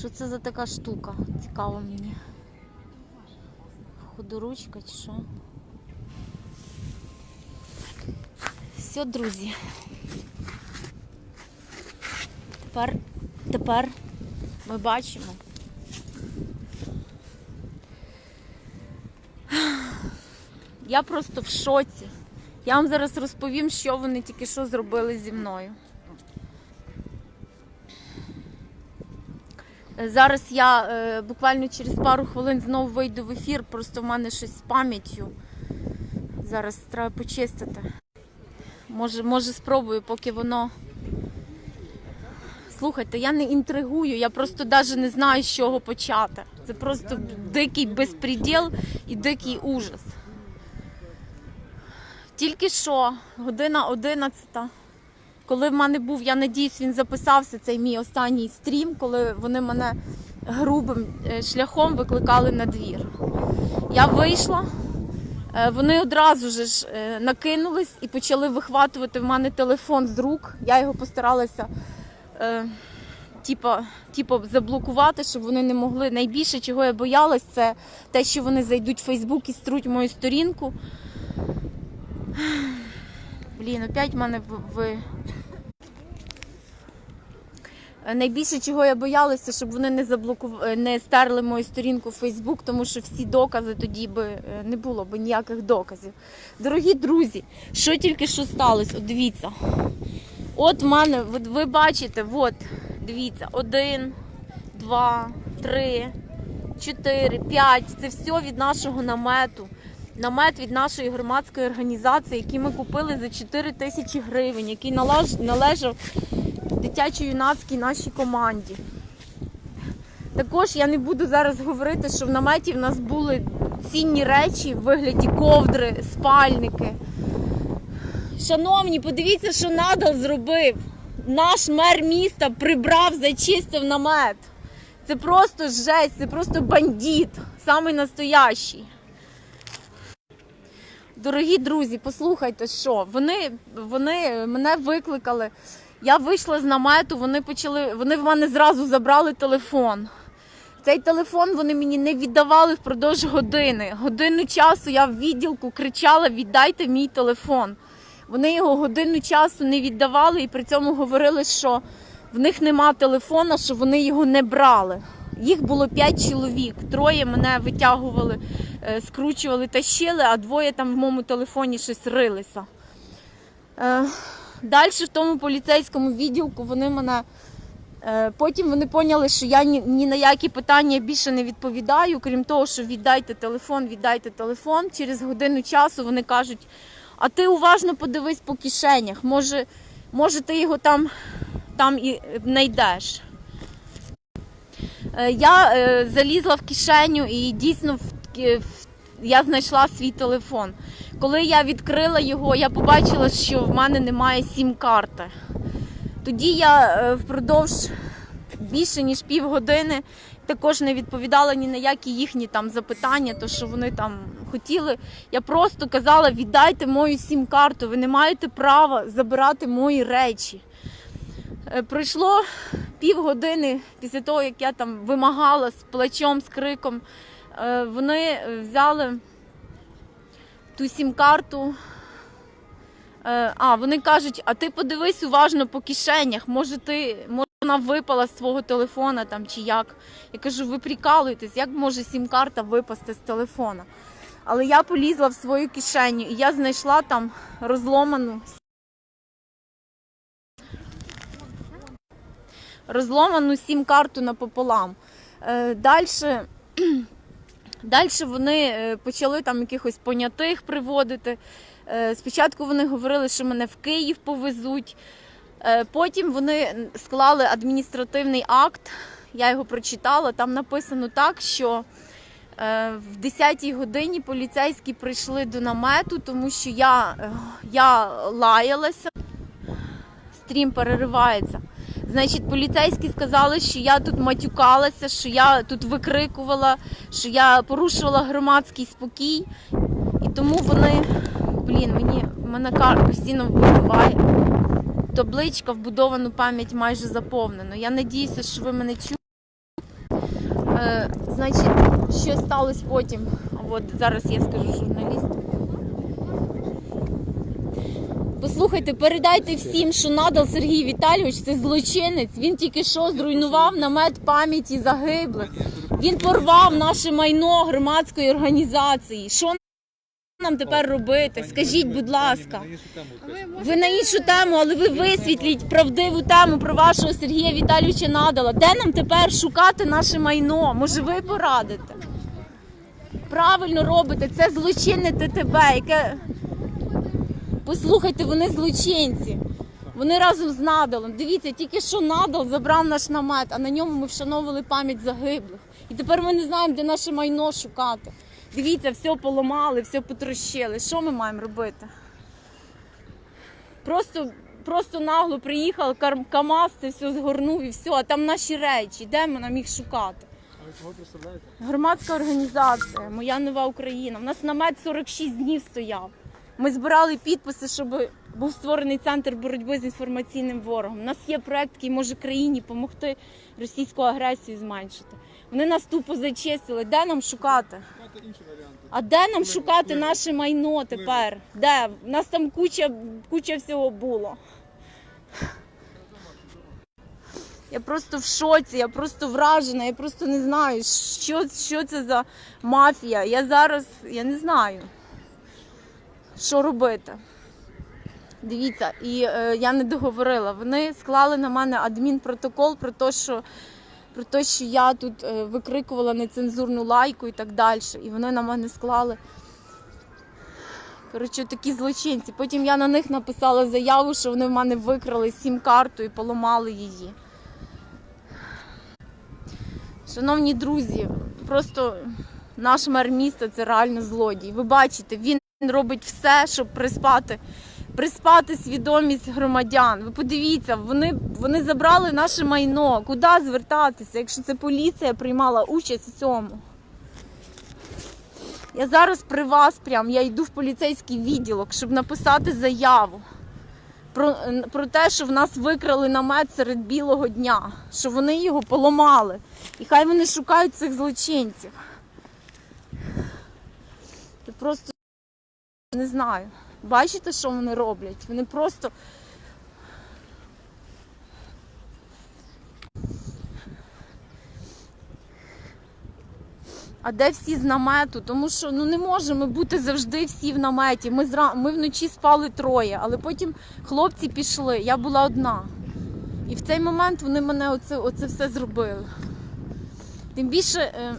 Що це за така штука? Цікаво мені. Ходоручка чи що? Все, друзі. Тепер, тепер ми бачимо. Я просто в шоці. Я вам зараз розповім, що вони тільки що зробили зі мною. Зараз я е, буквально через пару хвилин знову вийду в ефір, просто в мене щось з пам'яттю. Зараз треба почистити. Може, може спробую, поки воно. Слухайте, я не інтригую, я просто навіть не знаю, з чого почати. Це просто дикий безпреділ і дикий ужас. Тільки що, година 11. Коли в мене був, я надіюсь, він записався цей мій останній стрім, коли вони мене грубим е, шляхом викликали на двір. Я вийшла, е, вони одразу ж е, накинулись і почали вихватувати в мене телефон з рук. Я його постаралася типа, типа заблокувати, щоб вони не могли. Найбільше, чого я боялась, це те, що вони зайдуть в Фейсбук і струть мою сторінку. Блін, опять в мене в. Е, Найбільше чого я боялася, щоб вони не заблокували, не стерли мою сторінку в Фейсбук, тому що всі докази тоді би е, не було б ніяких доказів. Дорогі друзі, що тільки що сталося? От дивіться. От в мене, от ви бачите, от, дивіться, один, два, три, чотири, п'ять. Це все від нашого намету. Намет від нашої громадської організації, який ми купили за 4 тисячі гривень, який належав дитячо-юнацькій нашій команді. Також я не буду зараз говорити, що в наметі в нас були цінні речі в вигляді ковдри, спальники. Шановні, подивіться, що надал зробив. Наш мер міста прибрав, зачистив намет. Це просто жесть, це просто бандит, самий настоящий. Дорогі друзі, послухайте, що вони, вони мене викликали. Я вийшла з намету, вони почали, вони в мене зразу забрали телефон. Цей телефон вони мені не віддавали впродовж години. Годину часу я в відділку кричала: віддайте мій телефон. Вони його годину часу не віддавали і при цьому говорили, що в них нема телефона, що вони його не брали. Їх було п'ять чоловік. Троє мене витягували, е, скручували, тащили, а двоє там в моєму телефоні щось рилися. Далі в тому поліцейському відділку вони мене. е, Потім вони поняли, що я ні, ні на які питання більше не відповідаю, крім того, що віддайте телефон, віддайте телефон. Через годину часу вони кажуть: а ти уважно подивись по кишенях, може, може ти його там, там і знайдеш. Е, Я е, залізла в кишеню і дійсно в, в- я знайшла свій телефон. Коли я відкрила його, я побачила, що в мене немає сім-карти. Тоді я е, впродовж більше ніж півгодини також не відповідала ні на які їхні там запитання, то що вони там хотіли. Я просто казала: віддайте мою сім-карту, ви не маєте права забирати мої речі. Е, Пройшло півгодини після того, як я там вимагала з плачом, з криком. е, Вони взяли ту сім-карту. Е, А, вони кажуть, а ти подивись уважно по кишенях, може ти, може вона випала з твого телефона там чи як. Я кажу, ви прикалуєтесь, як може сім-карта випасти з телефона? Але я полізла в свою кишеню і я знайшла там розломану розломану сім-карту напополам. Е, Далі, далі вони е, почали там якихось понятих приводити. Е, Спочатку вони говорили, що мене в Київ повезуть. Е, Потім вони склали адміністративний акт. Я його прочитала. Там написано так, що в 10-й годині поліцейські прийшли до намету, тому що я, я лаялася. Стрім переривається. Значить, поліцейські сказали, що я тут матюкалася, що я тут викрикувала, що я порушувала громадський спокій. І тому вони, блін, мені мене кар постійно вибиває. Табличка вбудовану пам'ять майже заповнено. Я надіюся, що ви мене чуєте. Значить, що сталося потім? От зараз я скажу журналістам. Послухайте, передайте всім, що надал Сергій Віталійович це злочинець. Він тільки що зруйнував намет пам'яті загиблих. Він порвав наше майно громадської організації. Що нам тепер робити? Скажіть, будь ласка. Ви на іншу тему, але ви висвітліть правдиву тему про вашого Сергія Віталійовича Надала. Де нам тепер шукати наше майно? Може, ви порадите? Правильно робите, це злочинне ТТБ, яке. Послухайте, вони злочинці. Вони разом з Надалом. Дивіться, тільки що Надал забрав наш намет, а на ньому ми вшановували пам'ять загиблих. І тепер ми не знаємо, де наше майно шукати. Дивіться, все поламали, все потрощили. Що ми маємо робити? Просто, просто нагло приїхав, КАМАЗ це все згорнув і все, а там наші речі. Де ми нам їх шукати? А ви кого представляєте? Громадська організація, моя нова Україна. У нас намет 46 днів стояв. Ми збирали підписи, щоб був створений центр боротьби з інформаційним ворогом. У нас є проект, який може країні допомогти російську агресію зменшити. Вони нас тупо зачистили. Де нам шукати? А де нам шукати наше майно тепер? Де? У нас там куча, куча всього було. Я просто в шоці, я просто вражена, я просто не знаю, що, що це за мафія. Я зараз, я не знаю, що робити. Дивіться, і е, я не договорила. Вони склали на мене адмінпротокол про те, що, про те, що я тут е, викрикувала нецензурну лайку і так далі. І вони на мене склали. Коротше, такі злочинці. Потім я на них написала заяву, що вони в мене викрали сім-карту і поламали її. Шановні друзі, просто наш мер міста це реально злодій. Ви бачите, він робить все, щоб приспати, приспати свідомість громадян. Ви подивіться, вони, вони забрали наше майно. Куди звертатися, якщо це поліція приймала участь у цьому? Я зараз при вас прям, я йду в поліцейський відділок, щоб написати заяву про, про те, що в нас викрали намет серед білого дня, що вони його поламали. І хай вони шукають цих злочинців. Я просто не знаю. Бачите, що вони роблять? Вони просто. А де всі з намету? Тому що ну не можемо бути завжди всі в наметі. Ми зра... ми вночі спали троє, але потім хлопці пішли. Я була одна. І в цей момент вони мене оце, оце все зробили. Тим більше, е,